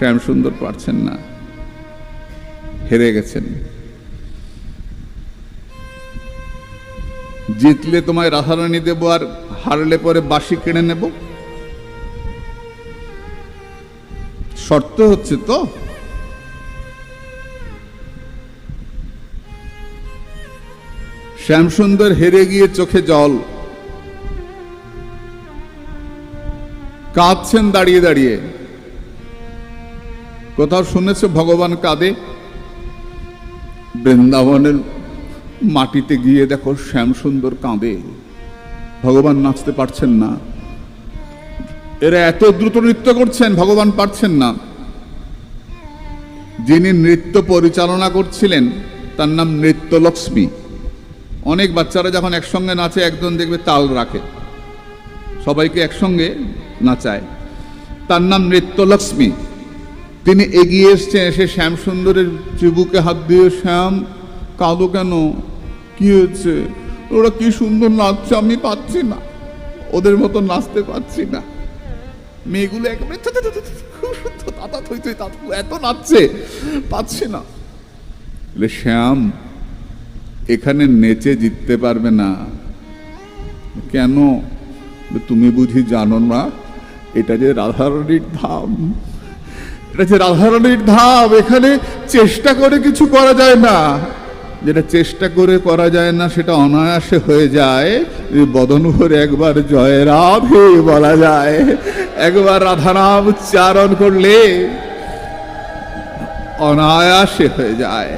শ্যাম সুন্দর পারছেন না। হেরে গেছেন। জিতলে তোমায় রাধারানী দেবো আর হারলে পরে বাসি কিনে নেব? শর্ত হচ্ছে তো? শ্যামসুন্দর হেরে গিয়ে চোখে জল। কাঁদছেন দাঁড়িয়ে দাঁড়িয়ে। কোথাও শুনেছে ভগবান কাঁদে। বৃন্দাবনের মাটিতে গিয়ে দেখো শ্যামসুন্দর কাঁদে। ভগবান নাচতে পারছেন না। এরা এত দ্রুত নৃত্য করছেন, ভগবান পারছেন না। যিনি নৃত্য পরিচালনা করছিলেন, তার নাম নৃত্যলক্ষ্মী। অনেক বাচ্চারা যখন একসঙ্গে নাচে, একজন দেখবে তাল রাখে। সবাইকে একসঙ্গে নাচায়। তার নাম নৃত্যলক্ষ্মী। তিনি এগিয়ে এসছেন, এসে শ্যাম সুন্দরের চিবুকে হাত দিয়ে, শ্যাম কাঁদো কেন? কি হয়েছে? ওরা কি সুন্দর নাচছে, আমি পাচ্ছি না। ওদের মতো নাচতে পারছি না। মেয়েগুলো একেবারে এত নাচছে, পাচ্ছি না। শ্যাম, এখানে নেচে জিততে পারবে না। কেন? তুমি বুঝি জানো না, এটা যে রাধারণীর ধাম। এটা যে রাধারণীর ধাম এখানে চেষ্টা করে কিছু করা যায় না। যেটা চেষ্টা করে করা যায় না, সেটা অনায়াসে হয়ে যায়। এই বদন ভরে একবার জয় বলা যায়। একবার রাধারাম উচ্চারণ করলে অনায়াসে হয়ে যায়।